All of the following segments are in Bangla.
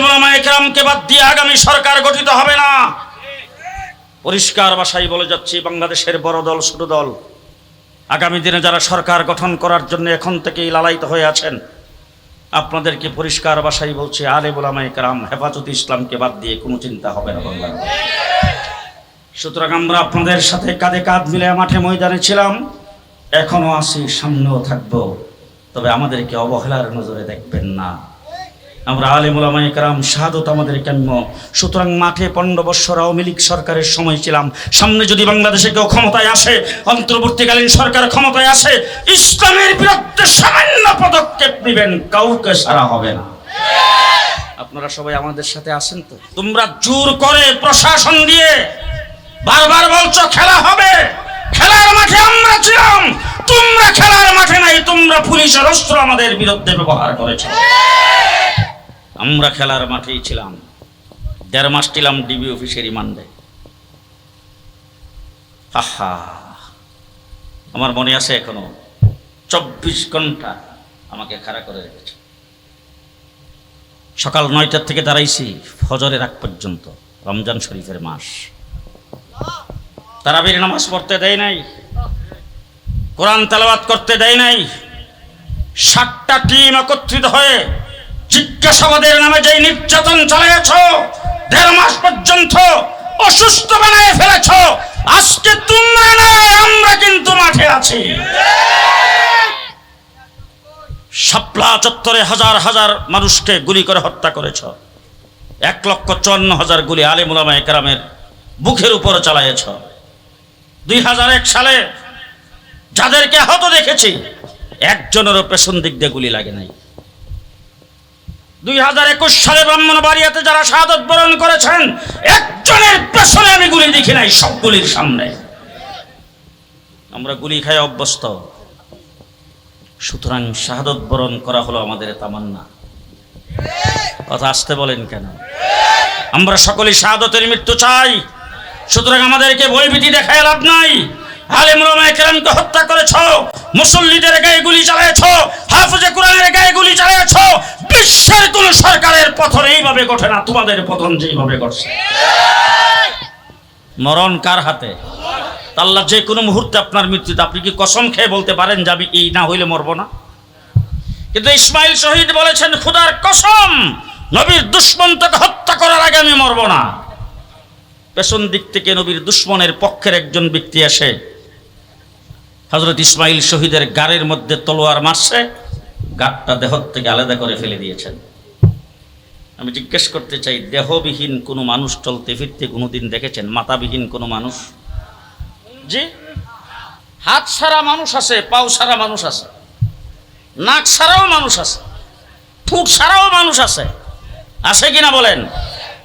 আলিমুলামা একরামকে বাদ দিয়ে আগামী সরকার গঠিত হবে না। পরিষ্কার ভাষায় বলে যাচ্ছি, বাংলাদেশের বড় দল, ছোট দল, আগামী দিনে যারা সরকার গঠন করার জন্য এখন থেকেই লালায়িত হয়ে আছেন, আপনাদেরকে পরিষ্কার ভাষায় বলছে আলে বোলামা একরাম, হেফাজত ইসলামকে বাদ দিয়ে কোনো চিন্তা হবে না বাংলার সুতরাং আমরা আপনাদের সাথে কাঁধে কাঁধ মিলে মাঠে ময়দানে ছিলাম, এখনও আছি, সামনেও থাকব, তবে আমাদেরকে অবহেলার নজরে দেখবেন না। আমরা আলিমুলামা একরাম শাহাদত আমাদের কাম্য সুতরাং মাঠে পনেরো বৎসর আওয়ামী লীগ সরকারের সময় ছিলাম। সামনে যদি বাংলাদেশে কেউ ক্ষমতায় আসে, অন্তর্বর্তীকালীন সরকার ক্ষমতায় আসে, ইসলামের বিরুদ্ধে সামান্য পদক্ষেপ নেবেন, কাউকে সারা হবে না। আপনারা সবাই আমাদের সাথে আসেন তো? তোমরা জোর করে প্রশাসন দিয়ে বারবার বলছো, খেলা হবে। খেলার মাঠে আমরা ছিলাম। তোমরা খেলার মাঠে নাই, তোমরা পুলিশের অস্ত্র আমাদের বিরুদ্ধে ব্যবহার করেছ। আমরা খেলার মাঠেই ছিলাম। দেড় মাস ছিলাম ডিবি অফিসের রিমান্ডে আহা, আমার মনে আছে এখনও চব্বিশ ঘণ্টা আমাকে খাড়া করে রেখেছে। সকাল নয়টার থেকে দাঁড়াইছি ফজরের আগ পর্যন্ত, রমজান শরীফের মাস। তারাবির নামাজ পড়তে দেয় নাই, কোরআন তেলাওয়াত করতে দেয় নাই, সাতটা টিম একত্রিত হয়ে জিজ্ঞাসাবাদের নামে যে নির্যাতন চালিয়েছ, দেড় মাস পর্যন্ত অসুস্থ বানিয়ে ফেলেছ, আজকে তোমরা নয়, আমরা কিন্তু মাঠে আছি। শাপলা চত্বরে হাজার হাজার মানুষকে গুলি করে হত্যা করেছ। এক লক্ষ চুয়ান্ন হাজার গুলি আলিমুলামা একরামের বুকের উপর চালাইয়েছ দুই হাজার এক সালে যাদেরকে আহত দেখেছি, একজনেরও পেছন দিক দিয়ে গুলি লাগে নাই। দুই হাজার একুশ সালে ব্রাহ্মণবাড়িয়াতে যারা শাহাদত বরণ করেছেন, একজনের পেছনে আমি গুলি দেখি নাই, সব সামনে। আমরা গুলি খাই অভ্যস্ত। সুতরাং শাহাদত বরণ করা হলো আমাদের তামান্না। কথা আসতে বলেন কেন? আমরা সকলেই শাহাদতের মৃত্যু চাই। সুতরাং আমাদেরকে ভয়ভীতি দেখায় লাভ নাই। আলেম রমায় কেরামকে হত্যা করেছ, মুসল্লিদের গায়ে গুলি চালাইছ হাফিজে কোরআনের গায়ে গুলি চালাইছ বিশ্বের কোন সরকারের পতন এইভাবে ঘটে না, তোমাদের পতন যেইভাবে ঘটছে। মরণ কার হাতে? আল্লাহ যে কোনো মুহূর্তে আপনার মৃত্যুতে আপনি কি কসম খেয়ে বলতে পারেন যে আমি এই না হইলে মরবো না? কিন্তু ইসমাইল শহীদ বলেছেন, খুদার কসম, নবীর দুশ্মন তাকে হত্যা করার আগে আমি মরবো না। পেছন দিক থেকে নবীর দুশ্মনের পক্ষের একজন ব্যক্তি এসে হজরত ইসমাইল শহীদের গাড়ের মধ্যে তলোয়ার মারছে গাড়টা দেহ থেকে আলাদা করে ফেলে দিয়েছেন। আমি জিজ্ঞেস করতে চাই, দেহবিহীন কোনো মানুষ চলতে ফিরতে কোনোদিন দেখেছেন? মাথাবিহীন কোনো মানুষ? জি? হাত সারা মানুষ আছে, পাও সারা মানুষ আছে, নাক সারাও মানুষ আছে, ঠুট সারাও মানুষ আছে। আছে কিনা বলেন?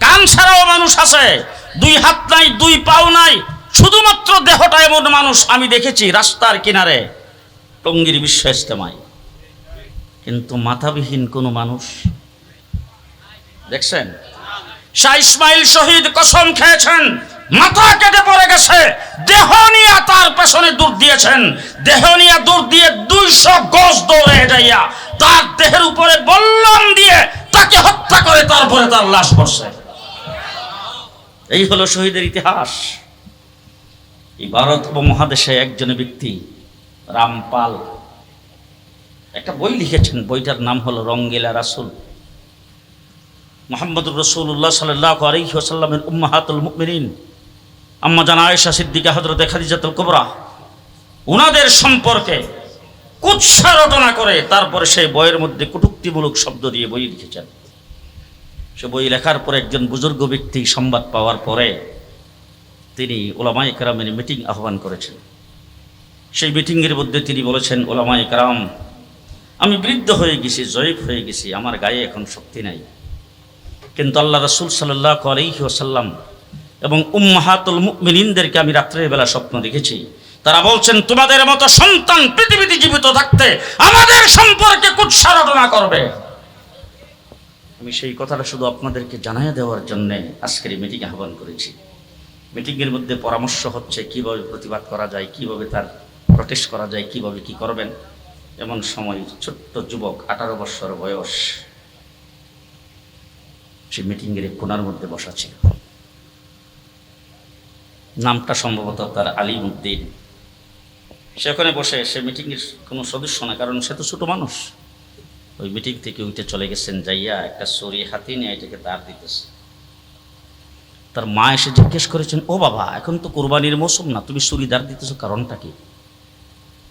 কান ছাড়াও মানুষ আছে, দুই হাত নাই, দুই পাও নাই শুধুমাত্র দেহটা এমন মানুষ আমি দেখেছি রাস্তার কিনারে, টঙ্গির বিশ্ব ইস্তেমায় কিন্তু মাথাবিহীন কোনো মানুষ। দেখছেন? শাহ ইসমাইল শহীদ কসম খেয়েছেন, মাথা কেটে পড়ে গেছে, দেহ নিয়ে তার পেছনে দৌড় দিয়েছেন। দেহ নিয়ে দৌড় দিয়ে দুইশো গজ দৌড়ে যাইয়া তার দেহের উপরে বল্লম দিয়ে তাকে হত্যা করে তারপরে তার লাশ পড়ছে। এই হলো শহীদের ইতিহাস। এই ভারত উপমহাদেশে একজন ব্যক্তি, রামপাল, একটা বই লিখেছেন, বইটার নাম হলো রঙ্গিলা রাসুল। মোহাম্মদুর রসুল্লাহ সাল্লাহ আলহি ওসাল্লামের উম্মাহাতুল মুকমিনিন আম্মা জানা আয়েশা সিদ্দিকা হজরত খাদিজাতুল কুবরা, উনাদের সম্পর্কে কুৎসা রটনা করে তারপরে সেই বইয়ের মধ্যে কটুক্তিমূলক শব্দ দিয়ে বই লিখেছেন। সে বই লেখার পরে একজন বুজুর্গ ব্যক্তি সংবাদ পাওয়ার পরে তিনি ওলামাই কারামের মিটিং আহ্বান করেছেন। সেই মিটিংয়ের মধ্যে তিনি বলেছেন ওলামাই কারাম, আমি বৃদ্ধ হয়ে গেছি, জয়ীফ হয়ে গেছি, আমার গায়ে এখন শক্তি নাই। কিন্তু আল্লাহ রসুল সাল্লাহ আলহি ওসাল্লাম এবং উম্মাহাতুল মুমিনিনদেরকে আমি রাত্রের বেলা স্বপ্ন দেখেছি। তারা বলছেন, তোমাদের মতো সন্তান পৃথিবীতে জীবিত থাকতে আমাদের সম্পর্কে কুৎসারটনা করবে। আমি সেই কথাটা শুধু আপনাদেরকে জানাই দেওয়ার জন্য আজকের মিটিং আহ্বান করেছি। মিটিংয়ের মধ্যে পরামর্শ হচ্ছে কীভাবে প্রতিবাদ করা যায়, কীভাবে তার প্রটেস্ট করা যায়, কীভাবে কি করবেন। এমন সময় ছোট্ট যুবক, আঠারো বছর বয়স, সে মিটিংয়ের কোনার মধ্যে বসা ছিল। নামটা সম্ভবত তার আলিম উদ্দিন সে ওখানে বসে, সে মিটিংয়ের কোনো সদস্য না, কারণ সে তো ছোটো মানুষ। ওই মিটিং থেকে উঠে চলে গেছেন যাইয়া একটা সরি হাতি নিয়ে এটাকে তার দিতেছে। তার মা এসে জিজ্ঞেস করেছেন, ও বাবা, এখন তো কোরবানির মৌসুম না, তুমি চুরিদার দিতেছ, কারণটা কি?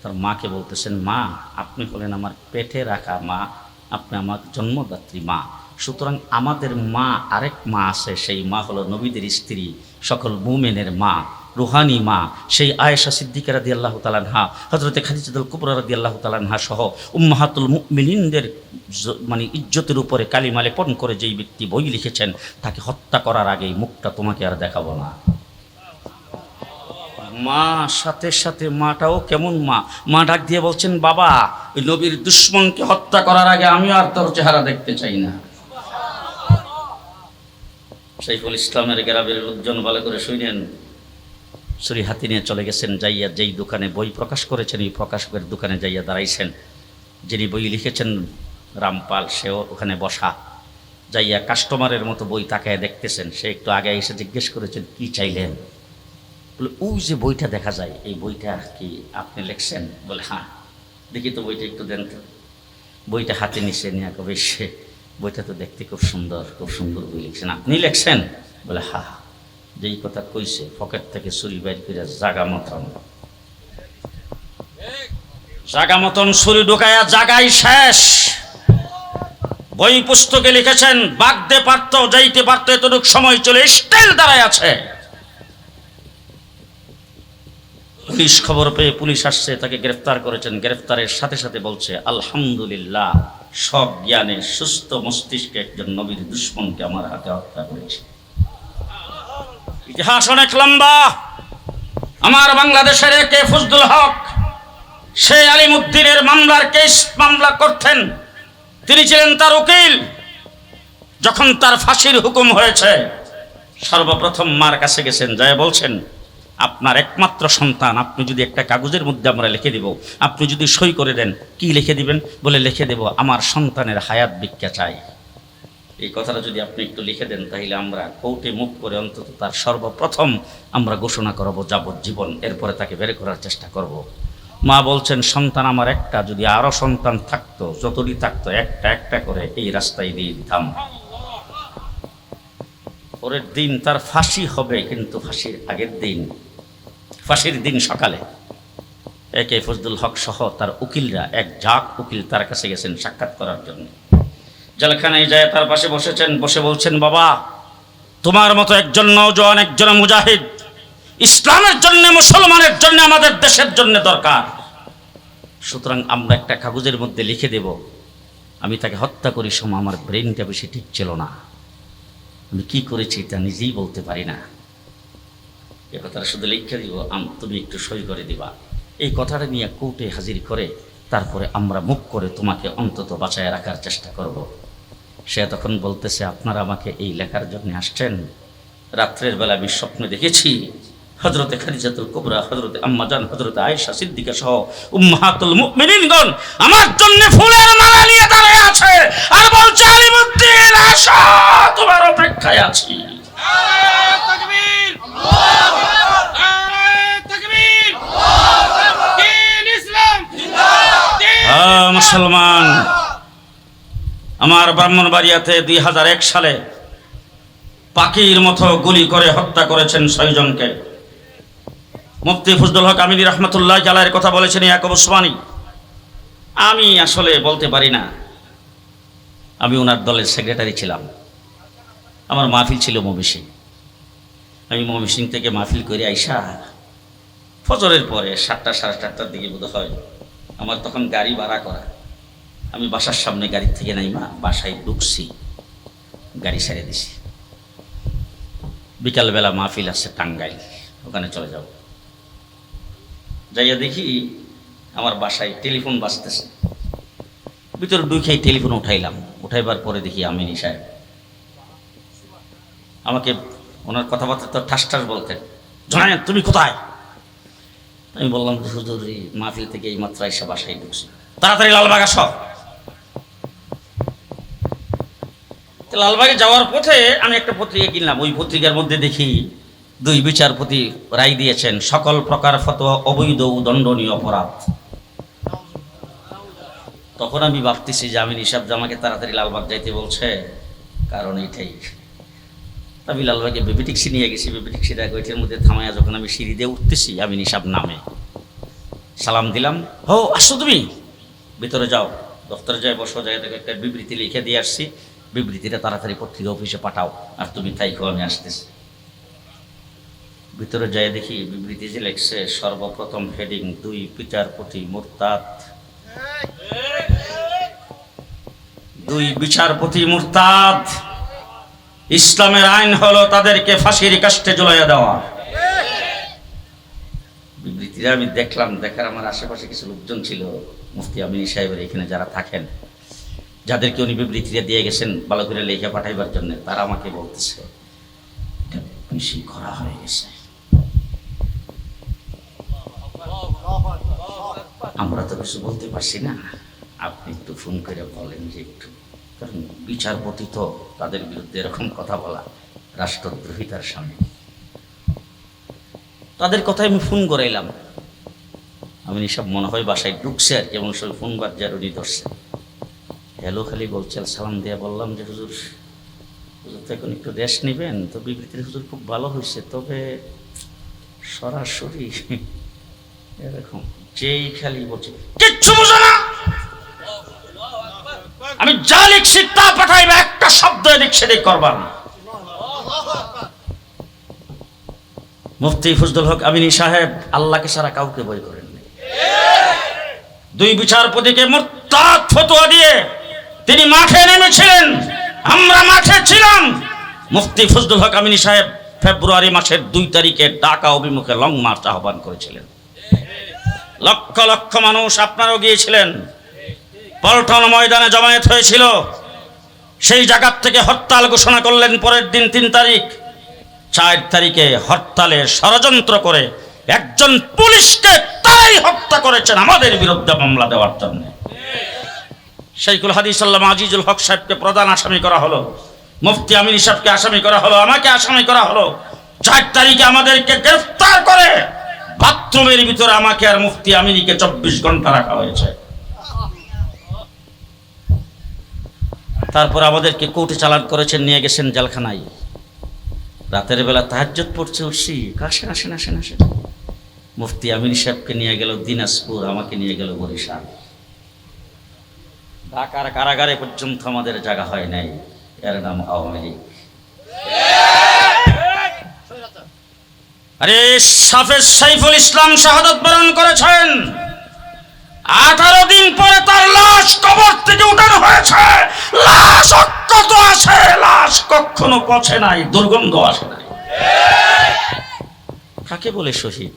তার মাকে বলতেছেন, মা, আপনি হলেন আমার পেটে রাখা মা, আপনি আমার জন্মদাত্রী মা। সুতরাং আমাদের মা, আরেক মা আছে, সেই মা হলো নবীদের স্ত্রী, সকল বুমেনের মা। রুহানি মা, সেই আয়েশা সিদ্দিকা রাদি আল্লাহ তালানহা হজরতে খাদিজাদুল কুবরা রাদি আল্লাহ তালানহা সহ উম্মাহাতুল মিলিনদের মানে ইজ্জতের উপরে কালিমা লেপন করে যেই ব্যক্তি বই লিখেছেন, তাকে হত্যা করার আগেই মুখটা তোমাকে আর দেখাবো না। মা, সাথে সাথে মাটাও কেমন মা? মা ডাক দিয়ে বলছেন, বাবা, ওই নবীর দুশ্মনকে হত্যা করার আগে আমি আর তোর চেহারা দেখতে চাই না। সাইফুল ইসলামের গ্রামের লোকজন ভালো করে শুনেন। ছুরি হাতি নিয়ে চলে গেছেন, যাইয়া যেই দোকানে বই প্রকাশ করেছেন এই প্রকাশকের দোকানে যাইয়া দাঁড়াইছেন। যিনি বই লিখেছেন, রামপাল, সেও ওখানে বসা। যাইয়া কাস্টমারের মতো বই তাকায় দেখতেছেন। সে একটু আগে এসে জিজ্ঞেস করেছেন, কি চাইলেন? বলে, ওই যে বইটা দেখা যায়, এই বইটা কি আপনি লিখছেন? বলে হ্যাঁ দেখি তো বইটা একটু দেন তো। বইটা হাতে নিছে, নিয়ে কবে সে বইটা তো দেখতে খুব সুন্দর খুব সুন্দর বই লিখছেন। আপনি লিখছেন? বলে হা হা যেই কথা কইছে, পকেট থেকে ছুরি বাইর করে জাগা মতন। জাগা মতন ছুরি ঢুকায়া জাগাই শেষ। বই পুস্তকে লিখেছেন, বাগদে পারতো, যাইতে পারতো, এতটুক সময় চলে স্টাইল দাঁড়ায় আছে। পুলিশ খবর পেয়ে পুলিশ আসছে, তাকে গ্রেফতার করেছেন। গ্রেফতারের সাথে সাথে বলছে, আলহামদুলিল্লাহ, সব জ্ঞানে সুস্থ মস্তিষ্কে একজন নবীর দুশ্মনকে আমার হাতে হত্যা করেছে। ইতিহাস অনেক লম্বা। আমার বাংলাদেশের কে ফজলুল হক, সে আলিমুদ্দিনের মামলার কেস মামলা করতেন। তিনি ছিলেন তার উকিল। যখন তার ফাঁসির হুকুম হয়েছে, সর্বপ্রথম মার কাছে গেছেন, যায় বলছেন, আপনার একমাত্র সন্তান, আপনি যদি একটা কাগজের মধ্যে আমরা লিখে দেব, আপনি যদি সই করে দেন, কি লিখে দিবেন? বলে, লিখে দেব, আমার সন্তানের হায়াত ভিক্ষা চাই। এই কথাটা যদি আপনি একটু লিখে দেন, তাহলে আমরা কোর্টে মুখ করে অন্তত তার সর্বপ্রথম আমরা ঘোষণা করব যাবজ্জীবন। এরপরে তাকে বের করার চেষ্টা করব। মা বলছেন, সন্তান আমার একটা, যদি আরও সন্তান থাকতো, যতটি থাকতো, একটা একটা করে এই রাস্তায় দিয়ে দিতাম। পরের দিন তার ফাঁসি হবে, কিন্তু ফাঁসির আগের দিন, ফাঁসির দিন সকালে একে ফজদুল হক সহ তার উকিলরা, এক ঝাঁক উকিল তার কাছে গেছেন সাক্ষাৎ করার জন্য। জেলখানায় যায়, তার পাশে বসেছেন, বসে বলছেন, বাবা, তোমার মতো একজন নৌজওয়ান একজন মুজাহিদ, ইসলামের জন্য, মুসলমানের জন্য, আমাদের দেশের জন্য দরকার। সুতরাং আমরা একটা কাগজের মধ্যে লিখে দেব। আমি তাকে হত্যা করি সময় আমার ব্রেনটা বেশি ঠিক ছিল না। আমি কি করেছি তা নিজেই বলতে পারি না। এ কথাটা শুধু লিখে দিব তুমি একটু সই করে দিবা। এই কথাটা নিয়ে কোর্টে হাজির করে, তারপরে আমরা মুখ করে তোমাকে অন্তত বাঁচায় রাখার চেষ্টা করব। সে তখন বলতেছে আপনারা আমাকে এই লেখার জন্য আসছেন? রাত্রের বেলা আমি স্বপ্নে দেখেছি। হজরতে খারিজাতুল কুবরা হজরতে আম্মাজান হজরতে আয়েশা সিদ্দিকা সহ উম্মাহাতুল মুমিনিনগণ আমার জন্য ফুলের মালা নিয়ে দাঁড়িয়ে আছে আর বলছে আলিমুদ্দিন আসো তোমার অপেক্ষায় আছি। হ্যাঁ, মুসলমান। আমার ব্রাহ্মণবাড়িয়াতে দুই হাজার এক সালে পাখির মতো গুলি করে হত্যা করেছেন ছয়জনকে। মুফতি ফজলুল হক আমিনী রহমতুল্লাহ জালায়ের কথা বলেছেন, ইয়াকুব ওসমানী আমি আসলে বলতে পারি না। আমি ওনার দলের সেক্রেটারি ছিলাম। আমার মাহফিল ছিল মবিসি আমি ময়মনসিং থেকে মাহফিল করে আইসা ফজরের পরে সাতটা, সাড়ে সাতটার দিকে বোধ হয় আমার তখন গাড়ি ভাড়া করা। আমি বাসার সামনে গাড়ি থেকে নাই মা বাসায় ঢুকছি, গাড়ি ছেড়ে দিছি। বিকালবেলা মাহফিল আছে টাঙ্গাইল, ওখানে চলে যাব। যাইয়া দেখি আমার বাসায় টেলিফোন বাজতেছে। ভিতরে ঢুকেই টেলিফোন উঠাইলাম। উঠাইবার পরে দেখি আমিনী সাহেব। আমাকে ওনার কথাবার্তা তো ঠাস ঠাস বলতেন। জানেন তুমি কোথায়? আমি বললাম, হুজুর মাহফিল থেকে এই মাত্র এসে বাসায় ঢুকছি। তাড়াতাড়ি লালবাগ আস তো লালবাগে যাওয়ার পথে আমি একটা পত্রিকা কিনলাম। ওই পত্রিকার মধ্যে দেখি দুই বিচারপতি রায় দিয়েছেন, সকল প্রকার ফতোয়া, অবৈধ ও দণ্ডনীয় অপরাধ। তখন আমি ভাবতেছি যে আমি নিশাব জামাকে তাড়াতাড়ি লালবাগ যাইতে বলছে, কারণ এইটাই আমি লালবাগে বেবি ট্যাক্সি নিয়ে গেছি বেবি ট্যাক্সিটা ওইটার মধ্যে থামাইয়া যখন আমি সিঁড়ি দিয়ে উঠতেছি আমি নিশাব নামে। সালাম দিলাম, হো আসো তুমি? ভিতরে যাও দফতরে যাই, বসো দেখো একটা বিবৃতি লিখে দিয়ে আসছি। বিবৃতিটা তাড়াতাড়ি পত্রিকা অফিসে পাঠাও, আর তুমি তাইকো আমি আসতেছি। ভিতরে যাই দেখি বিবৃতি যে লেখছে, সর্বপ্রথম হেডিং দুই, বিচারপতি মোরতাদ। দুই, বিচারপতি মুরতাদ। ইসলামের আইন হলো তাদেরকে ফাঁসির কাষ্টে ঝুলাইয়া দেওয়া। বিবৃতিটা আমি দেখলাম, দেখার আমার আশেপাশে কিছু লোকজন ছিল, মুফতি আমিনী সাহেবের এখানে যারা থাকেন। যাদেরকে উনি বিবৃতিটা দিয়ে গেছেন ভালো করে লেখা পাঠাইবার জন্য, তারা আমাকে বলতেছে বেশি করা হয়ে গেছে। আমরা তো কিছু বলতে পারছি না। আপনি একটু ফোন করে বলেন যে একটু। কারণ বিচারপতি তো তাদের বিরুদ্ধে এরকম কথা বলা, রাষ্ট্রদ্রোহিতার সামনে তাদের কথায় আমি ফোন করাইলাম। আমি সব মনে হয় বাসায় ঢুকছে আর কি কেমন সব ফোন বাজার উনি ধরছে। হ্যালো খালি বলছে সালাম দিয়ে বললাম যে, হুজুর হুজুর তো এখন একটু রেস্ট নেবেন, তো বিবৃতির হুজুর খুব ভালো হয়েছে তবে সরাসরি এরকম যেই খালি বলছে, কিচ্ছু বুঝো না আমি যা লিখছি তা পাঠাইবে, একটা শব্দ এদিক সেদিক করবার মুফতি ফজলুল হক আমিনী সাহেব আল্লাহকে সারা কাউকে বই করেন নাই। দুই বিচারপতিকে মোরতাদ ফতোয়া দিয়ে তিনি মাঠে নেমেছিলেন। আমরা মাঠে ছিলাম। মুফতি ফজলুল হক আমিনী সাহেব ফেব্রুয়ারি মাসের দুই তারিখে ঢাকা অভিমুখে লং মার্চ আহ্বান করেছিলেন। লক্ষ লক্ষ মানুষ আপনারাও গিয়েছিলেন। পল্টন ময়দানে জমায়েত হয়েছিল। সেই জায়গার থেকে হরতাল ঘোষণা করলেন পরের দিন তিন তারিখ। চার তারিখে হরতালে ষড়যন্ত্র করে একজন পুলিশকে তারাই হত্যা করেছেন আমাদের বিরুদ্ধে মামলা দেওয়ার জন্য। শাইকুল হাদিস আল্লাহ আজিজুল হক সাহেবকে প্রধান আসামি করা হলো। মুফতি আমিন সাহেবকে আসামি করা হলো, আমাকে আসামি করা হলো। চার তারিখে আমাদেরকে গ্রেফতার করে বাথরুমের ভিতরে আমাকে আর মুফতি আমিনীকে চব্বিশ ঘণ্টা রাখা হয়েছে। তারপর আমাদেরকে কোর্টে চালান করেছেন, নিয়ে গেছেন জেলখানায়। রাতের বেলা তাহাজ্জত পড়ছে উঠছি আসেন আসেন আসেন আসেন। মুফতি আমিন সাহেবকে নিয়ে গেল দিনাজপুর, আমাকে নিয়ে গেল বরিশাল। ঢাকার কারাগারে পর্যন্ত আমাদের জায়গা হয় নাই। এর নাম আওয়ামী লীগ। আরে সাফেজ সাইফুল ইসলাম শাহাদত বরণ করেছেন। আঠারো দিন পরে তার লাশ কবর থেকে উঠানো হয়েছে। লাশ অক্ষত আছে, লাশ কখনো পচে নাই, দুর্গন্ধ আসে নাই। কাকে বলে শহীদ?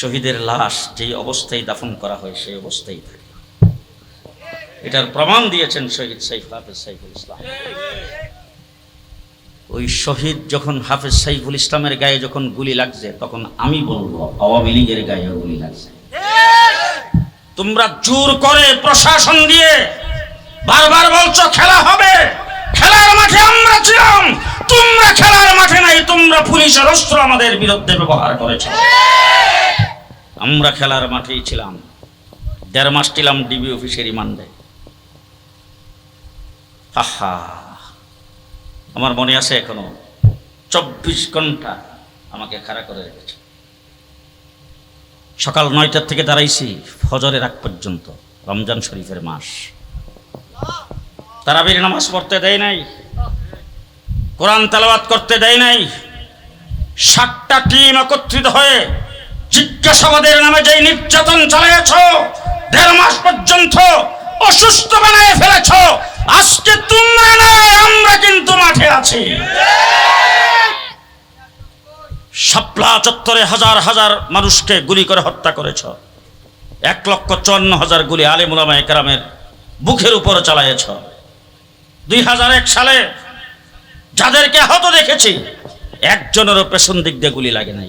শহীদের লাশ যেই অবস্থায় দাফন করা হয়, সেই অবস্থায় থাকে। এটার প্রমাণ দিয়েছেন শহীদ সাইফ, হাফেজ সাইফুল ইসলাম। ওই শহীদ যখন হাফেজ সাইফুল ইসলামের গায়ে যখন গুলি লাগছে, তখন আমি বলব, আওয়ামী লীগের গায়ে গুলি লাগছে। তোমরা জোর করে প্রশাসন দিয়ে বারবার বলছো, খেলা হবে, খেলার মাঠে আমরা ছিলাম, তোমরা খেলার মাঠে নাই, তোমরা পুলিশের অস্ত্র আমাদের বিরুদ্ধে ব্যবহার করেছ। আমরা খেলার মাঠেই ছিলাম, দেড় মাস ছিলাম ডিবি অফিসের রিমান্ডে আহা, আমার মনে আছে এখনও চব্বিশ ঘণ্টা আমাকে খাড়া করে রেখেছে। সকাল নয়টার থেকে দাঁড়াইছি ফজরের আগ পর্যন্ত, রমজান শরীফের মাস। তারাবির নামাজ পড়তে দেয় নাই, কোরআন তালাবাত করতে দেয় নাই, সাতটা টিম একত্রিত হয়ে জিজ্ঞাসাবাদের নামে যেই নির্যাতন চালিয়েছ, দেড় মাস পর্যন্ত অসুস্থ বানায় ফেলেছ আজকে তোমরা নয়, আমরা কিন্তু মাঠে আছি। শাপলা চত্বরে হাজার হাজার মানুষকে গুলি করে হত্যা করেছ। এক লক্ষ চুয়ান্ন হাজার গুলি আলিমুলামা একরামের বুকের উপর চালাইছ দুই হাজার এক সালে যাদেরকে আহত দেখেছি, একজনেরও পেছন দিক দিয়ে গুলি লাগে নাই।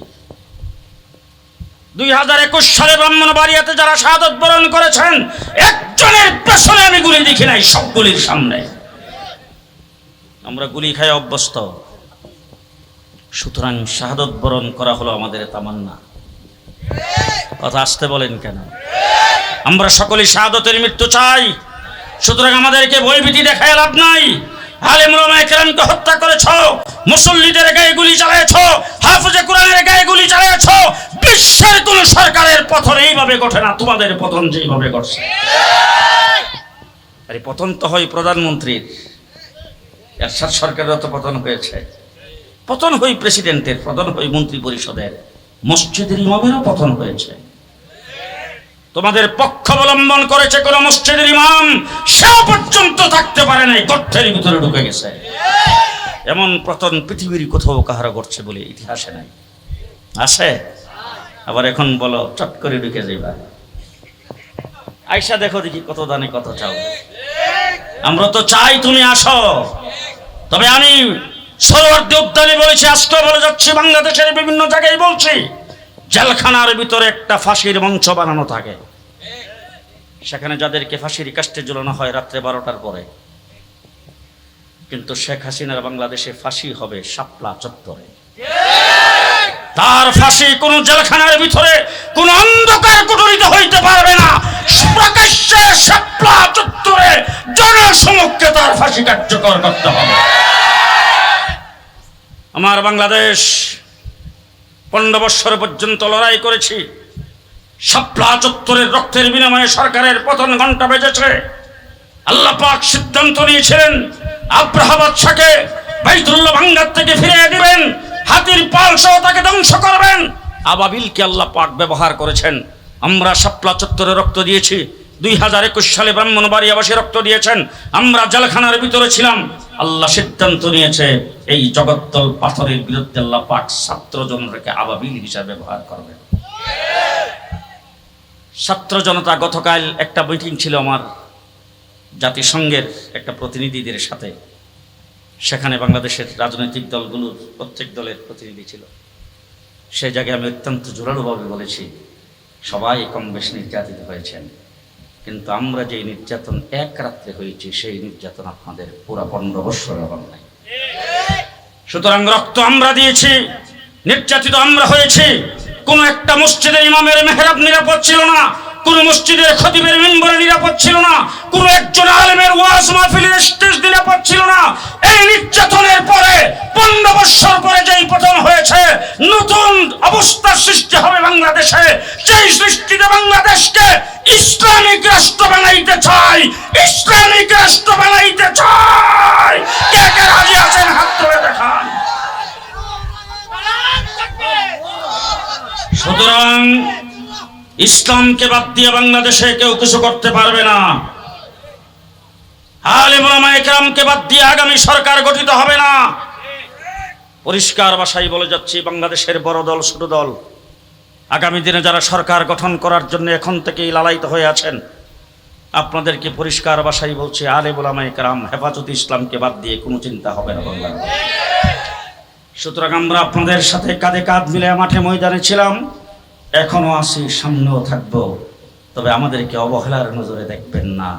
দুই হাজার একুশ সালে ব্রাহ্মণবাড়িয়াতে যারা শাহাদত বরণ করেছেন, একজনের পেছনে আমি গুলি দেখি নাই সবগুলির সামনে। আমরা গুলি খাই অভ্যস্ত। সুতরাং শাহাদত বরণ করা হলো আমাদের তামান্না। কথা আসতে বলেন কেন? আমরা সকলেই শাহাদতের মৃত্যু চাই। সুতরাং আমাদেরকে ভয়ভীতি দেখায় লাভ নাই। কেরামকে হত্যা করেছ, মুসল্লিদের গায়ে গুলি কোরআনের গায়ে গুলি বিশ্বের কোন সরকারের পতন এইভাবে ঘটে না, তোমাদের ঘটছে। আরে তো হয় প্রধানমন্ত্রীর তো হয়েছে। পতন হই প্রেসিডেন্টের, পতন হই মন্ত্রী পরিষদের মসজিদের ইমামেরও পতন হয়েছে। তোমাদের পক্ষ অবলম্বন করেছে কোন মসজিদের ইমাম, সেও পর্যন্ত থাকতে পারে নাই, গর্তের ভিতরে ঢুকে গেছে। এমন পতন পৃথিবীর কোথাও কাহারা ঘটছে বলে ইতিহাসে নাই। আছে? আবার এখন বলো, চট করে ঢুকে যাইবা। আইসা দেখো দেখি কত দানে কত চাও আমরা তো চাই তুমি আসো। তবে আমি সরোয়ার্দী উদ্যানে বলেছি আজকে বলে যাচ্ছি, বাংলাদেশের বিভিন্ন জায়গায় বলছি, জেলখানার ভিতরে একটা ফাঁসির মঞ্চ বানানো থাকে। সেখানে যাদেরকে ফাঁসির কাস্টে ঝুলানো হয় রাত্রে বারোটার পরে। কিন্তু শেখ হাসিনার বাংলাদেশে ফাঁসি হবে শাপলা চত্বরে। তার ফাঁসি কোন জেলখানার ভিতরে, কোন অন্ধকার কুটুরিতে হইতে পারবে না। প্রকাশ্যে শাপলা চত্বরে জনসমক্ষে তার ফাঁসি কার্যকর করতে হবে। আমার বাংলাদেশ পনেরো বৎসর পর্যন্ত লড়াই করেছি। শাপলা চত্বরের রক্তের বিনিময়ে সরকারের পতন ঘণ্টা বেজেছে। আল্লাহ পাক সিদ্ধান্ত নিয়েছিলেন আব্রাহাবাদ শাকে বাইতুল্লাহ ভাঙ্গার থেকে ফিরিয়ে দিবেন, হাতির পাল সহ তাকে ধ্বংস করবেন। আবাবিলকে আল্লাহ পাক ব্যবহার করেছেন। আমরা শাপলা চত্বরে রক্ত দিয়েছি, দুই হাজার একুশ সালে ব্রাহ্মণবাড়িয়াবাসী রক্ত দিয়েছেন, আমরা জেলখানার ভিতরে ছিলাম। আল্লাহ সিদ্ধান্ত নিয়েছে, এই জগত্তল পাথরের বিরুদ্ধে আল্লাহ পাক ছাত্র জনতাকে আবাবিল হিসাবে ব্যবহার করবেন। ছাত্র জনতা, গতকাল একটা মিটিং ছিল আমার জাতিসংঘের একটা প্রতিনিধিদের সাথে। সেখানে বাংলাদেশের রাজনৈতিক দলগুলোর প্রত্যেক দলের প্রতিনিধি ছিল। সেই জায়গায় আমি অত্যন্ত জোরালোভাবে বলেছি, সবাই কম বেশ নির্যাতিত হয়েছেন। কিন্তু আমরা যে নির্যাতন এক রাত্রে হয়েছি, সেই নির্যাতন আপনাদের পুরা পনেরো বৎসর এবং নাই। সুতরাং রক্ত আমরা দিয়েছি, নির্যাতিত আমরা হয়েছি। কোন একটা মসজিদের ইমামের মেহরাব নিরাপদ ছিল না, কোন মসজিদের খতিবের মেম্বরে নিরাপদ ছিল না, কোন একজন আলেমের ওয়াজ মাহফিলের স্টেজ নিরাপদ ছিল না। এই নির্যাতনের পরে পনেরো বৎসর পরে যেই পতন হয়েছে, নতুন অবস্থার সৃষ্টি হবে বাংলাদেশে। যেই সৃষ্টিতে বাংলাদেশকে ইসলামিক রাষ্ট্র বানাইতে চাই, ইসলামিক রাষ্ট্র বানাইতে চাই। কে কে রাজি আছেন? হাত তুলে দেখান। সুতরাং ইসলামকে বাদ দিয়ে বাংলাদেশে কেউ কিছু করতে পারবে না। আলিমুলামা একরামকে বাদ দিয়ে আগামী সরকার গঠিত হবে না। পরিষ্কার ভাষায় বলে যাচ্ছি, বাংলাদেশের বড় দল, ছোট দল, আগামী দিনে যারা সরকার গঠন করার জন্য এখন থেকেই লালায়িত হয়ে আছেন, আপনাদেরকে পরিষ্কার ভাষায় বলছি আলেমুলামা একরাম হেফাজত ইসলামকে বাদ দিয়ে কোনো চিন্তা হবে না বাংলাদেশ। সুতরাং আমরা আপনাদের সাথে কাঁধে কাঁধ মিলে মাঠে ময়দানে ছিলাম, এখনও আছি, সামনেও থাকব। তবে আমাদেরকে অবহেলার নজরে দেখবেন না।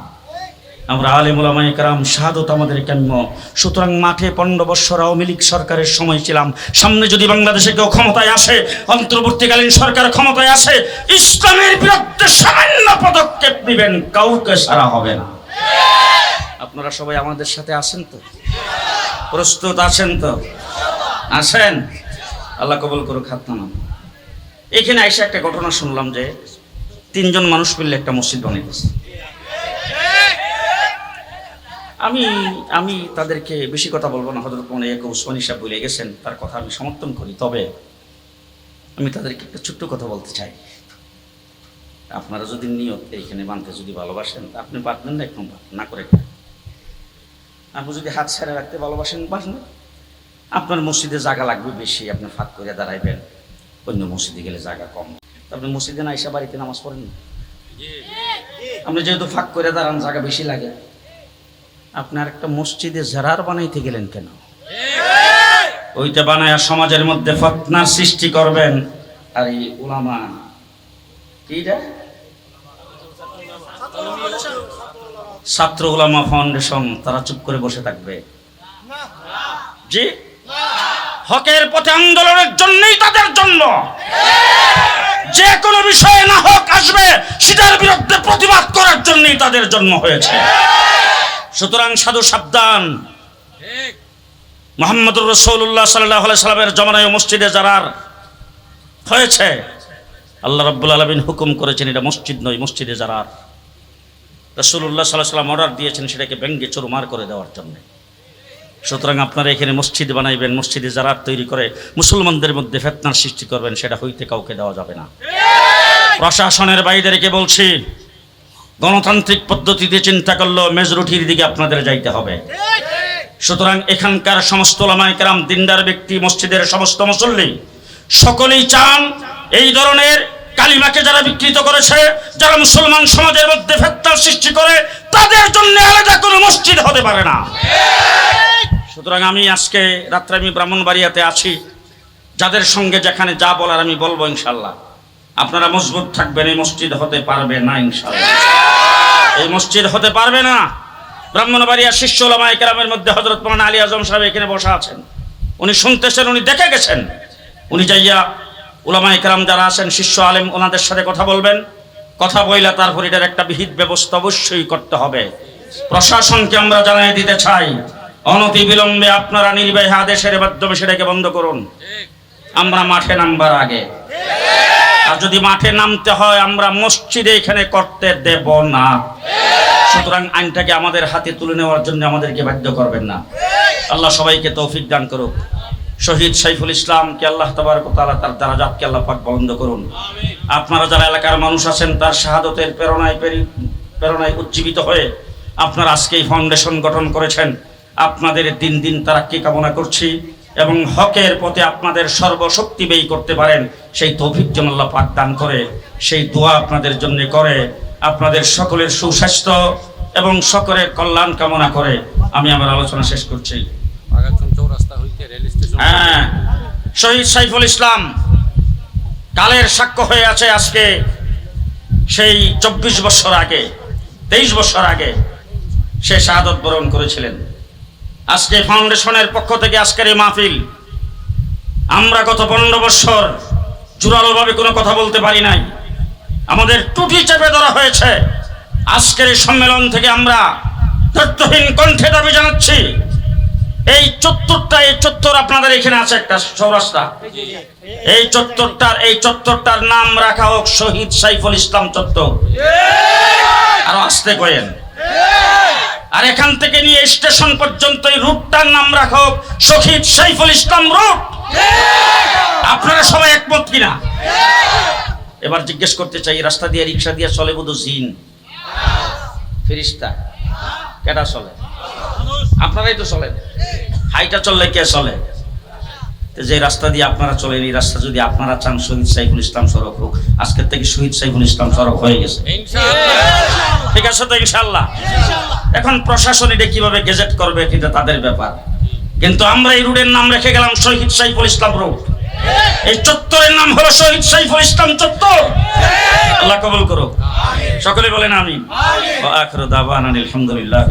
আমরা আলিমুলামাই কারাম, শাহাদত আমাদের কাম্য সুতরাং মাঠে পনেরো বৎসর আওয়ামী লীগ সরকারের সময় ছিলাম। সামনে যদি বাংলাদেশে কেউ ক্ষমতায় আসে, অন্তর্বর্তীকালীন সরকার ক্ষমতায় আসে, ইসলামের বিরুদ্ধে সামান্য পদক্ষেপ নেবেন, কাউকে সারা হবে না। আপনারা সবাই আমাদের সাথে আছেন তো? প্রস্তুত আছেন তো? আসেন। আল্লাহ কবল করুক, হাত নামান। এখানে আইসা একটা ঘটনা শুনলাম যে তিনজন মানুষ মিললে একটা মসজিদ বানিয়ে বানিয়েছে আমি আমি তাদেরকে বেশি কথা বলব না হজরত মনে এক উসমানী সাহেব বলে গেছেন, তার কথা আমি সমর্থন করি। তবে আমি তাদেরকে একটা ছোট্ট কথা বলতে চাই। আপনারা যদি নিয়ত এইখানে বানতে যদি ভালোবাসেন আপনি পারবেন না, একদম না করে। আপনি যদি হাত ছেড়ে রাখতে ভালোবাসেন বাসেন আপনার মসজিদে জায়গা লাগবে বেশি, আপনি ফাঁক করে দাঁড়াইবেন। অন্য মসজিদে গেলে জায়গা কম। আপনি মসজিদে না এসে বাড়িতে নামাজ পড়েন আপনি যেহেতু ফাঁক করে দাঁড়ান জায়গা বেশি লাগে। আপনার একটা মসজিদে জেরার বানাইতে গেলেন কেন? ওইটা বানায় সমাজের মধ্যে ফতনার সৃষ্টি করবেন। আর এই ওলামা কিটা? ছাত্র ওলামা ফাউন্ডেশন, তারা চুপ করে বসে থাকবে। জি? হকের পথে আন্দোলনের জন্যই তাদের জন্য। যে কোনো বিষয়ে না হক আসবে, সেটার বিরুদ্ধে প্রতিবাদ করার জন্যই তাদের জন্ম হয়েছে। সুতরাং সাধু সাবধান। মোহাম্মদুর রসৌল্লাহ সাল্লাহ সাল্লামের জমানায় মসজিদে যারার হয়েছে, আল্লাহ রব্বুল আলমিন হুকুম করেছেন, এটা মসজিদ নয়, মসজিদে যারার। রসুল্লাহ সাল্লাহ সাল্লাম অর্ডার দিয়েছেন সেটাকে ব্যঙ্গে চুরমার করে দেওয়ার জন্য। সুতরাং আপনারা এখানে মসজিদ বানাইবেন, মসজিদে যারা তৈরি করে মুসলমানদের মধ্যে ফেতনার সৃষ্টি করবেন, সেটা হইতে কাউকে দেওয়া যাবে না। প্রশাসনের বাইরেকে বলছি, গণতান্ত্রিক পদ্ধতিতে চিন্তা করলেও মেজরিটির দিকে আপনাদের যাইতে হবে। সুতরাং এখানকার সমস্ত লামাইকেরাম দিনদার ব্যক্তি, মসজিদের সমস্ত মুসল্লি, সকলেই চান এই ধরনের কালিমাকে যারা বিকৃত করেছে, যারা মুসলমান সমাজের মধ্যে ফেত্তার সৃষ্টি করে, তাদের জন্য আলাদা কোনো মসজিদ হতে পারে না। সুতরাং আমি আজকে রাত্রে আমি ব্রাহ্মণবাড়িয়াতে আছি। যাদের সঙ্গে যেখানে যা বলার আমি বলব ইনশাল্লাহ আপনারা মজবুত থাকবেন, এই মসজিদ হতে পারবে না ইনশাল্লাহ এই মসজিদ হতে পারবে না। ব্রাহ্মণবাড়িয়া শিষ্য ওলামা একরামের মধ্যে হজরত মৌলানা আলী আজম সাহেব এখানে বসা আছেন। উনি শুনতেছেন, উনি দেখে গেছেন। উনি যাইয়া ওলামা একরাম যারা আছেন, শিষ্য আলেম, ওনাদের সাথে কথা বলবেন। কথা বইলে তারপর এটার একটা বিহিত ব্যবস্থা অবশ্যই করতে হবে। প্রশাসনকে আমরা জানিয়ে দিতে চাই। অনতি বিলম্বে আপনারা নির্বাহী আদেশের মাধ্যমে সেটাকে বন্ধ করুন। আমরা মাঠে নামবার আগে। আর যদি মাঠে নামতে হয়, আমরা মসজিদে এখানে করতে দেব না। সুতরাং আইনটাকে আমাদের হাতে তুলে নেওয়ার জন্য আমাদেরকে বাধ্য করবেন না। আল্লাহ সবাইকে তৌফিক দান করুক। শহীদ সাইফুল ইসলামকে আল্লাহ তাবার তাআলা তার দারাজাতকে আল্লাহ পাক বন্ধ করুন। আপনারা যারা এলাকার মানুষ আছেন, তার শাহাদতের প্রেরণায় প্রেরণায় উজ্জীবিত হয়ে আপনারা আজকে এই ফাউন্ডেশন গঠন করেছেন। আপনাদের দিন দিন তারাক্কি কামনা করছি এবং হকের পথে আপনাদের সর্বশক্তি ব্যয় করতে পারেন সেই তৌফিক আল্লাহ পাক দান করে সেই দোয়া আপনাদের জন্য করে আপনাদের সকলের সুস্বাস্থ্য এবং সকলের কল্যাণ কামনা করে। আমি আমার আলোচনা শেষ করছি। হ্যাঁ। শহীদ সাইফুল ইসলাম কালের সাক্ষ্য হয়ে আছে আজকে সেই চব্বিশ বছর আগে তেইশ বছর আগে সে শাহাদত বরণ করেছিলেন। আজকে ফাউন্ডেশনের পক্ষ থেকে আজকের এই মাহফিল। আমরা গত পনেরো বছর জোরালোভাবে কোনো কথা বলতে পারি নাই। আমাদের টুটি চেপে ধরা হয়েছে। আজকের এই সম্মেলন থেকে আমরা তথ্যহীন কণ্ঠে দাবি জানাচ্ছি। এই চত্বরটা, এই চত্বর আপনাদের এখানে আছে একটা চৌরাস্তা এই চত্বরটার এই চত্বরটার নাম রাখা হোক শহীদ সাইফুল ইসলাম চত্বর। আরও আসতে কয়েন। আর এখান থেকে নিয়ে স্টেশন পর্যন্ত এই রুটটার নাম রাখা শহীদ সাইফুল ইসলাম রুট আপনারা সবাই একমত কিনা? এবার জিজ্ঞেস করতে চাই রাস্তা দিয়ে, রিক্সা দিয়ে চলে বুধ জিন ফিরিস্তা? কেটা চলে? আপনারাই তো চলেন। হাইটা চললে কে চলে? যে রাস্তা দিয়ে আপনারা চলেন, এই রাস্তা যদি আপনারা চান, শহীদ সাইফুল ইসলাম সড়ক হোক। আজকের থেকে শহীদ সাইফুল ইসলাম সড়ক হয়ে গেছে। ঠিক আছে তো ইনশাল্লাহ এখন প্রশাসন এটা কীভাবে গেজেট করবে এটা তাদের ব্যাপার। কিন্তু আমরা এই রোডের নাম রেখে গেলাম শহীদ সাইফুল ইসলাম রোড। এই চত্বরের নাম হলো শহীদ সাইফুল ইসলাম চত্বর। আল্লাহ কবুল করো সকলে বলেন আমি আখর দাবান আলহামদুলিল্লাহ